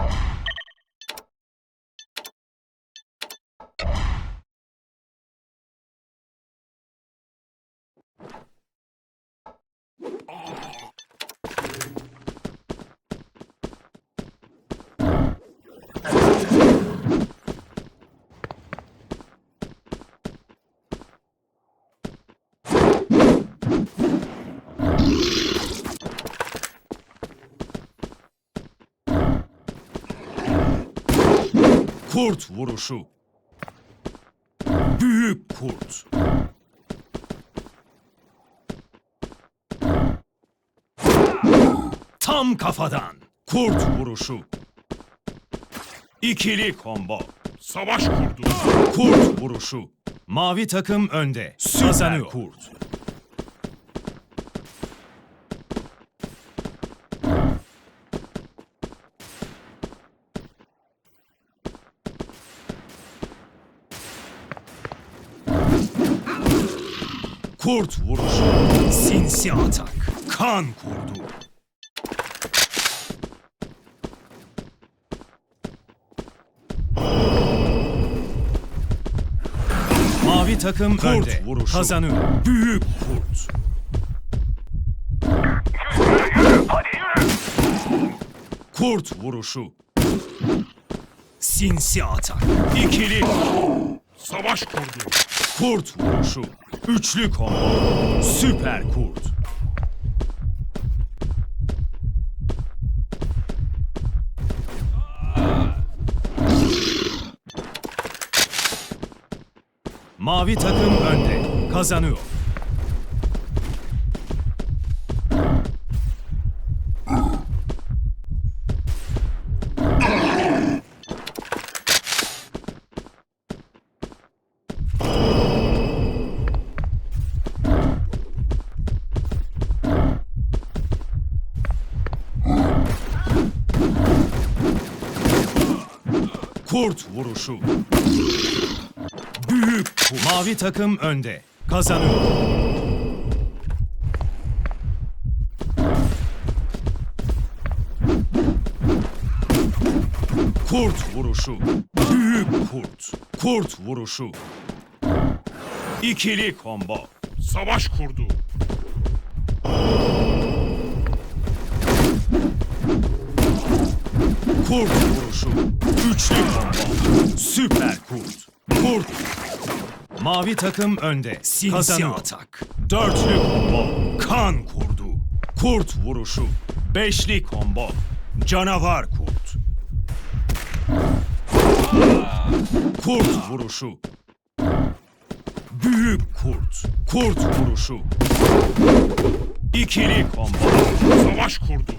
you. Kurt vuruşu. Büyük kurt. Tam kafadan. Kurt vuruşu. İkili combo. Savaş kurdu. Kurt vuruşu. Mavi takım önde. Kazanıyor. Kurt. Kurt vuruşu. Sinsi atak. Kan kurdu. Mavi takım Kurt önde. vuruşu. Kazanıyor. Büyük kurt. Kurt vuruşu. Sinsi atak. İkili. Savaş kurdu. Kurt vuruşu. Üçlü combo. Süper kurt. Mavi takım önde. Kazanıyor. Kurt vuruşu. Büyük kurt. Mavi takım önde. Kazanıyor. Kurt vuruşu. Büyük kurt. Kurt vuruşu. İkili combo. Savaş kurdu. Kurt vuruşu. Üçlü combo. Süper kurt. Kurt. Mavi takım önde. Sinsi atak. Dörtlü combo. Kan kurdu. Kurt vuruşu. Beşli combo. Canavar kurt. Kurt vuruşu. Büyük kurt. Kurt vuruşu. İkili combo. Savaş kurdu.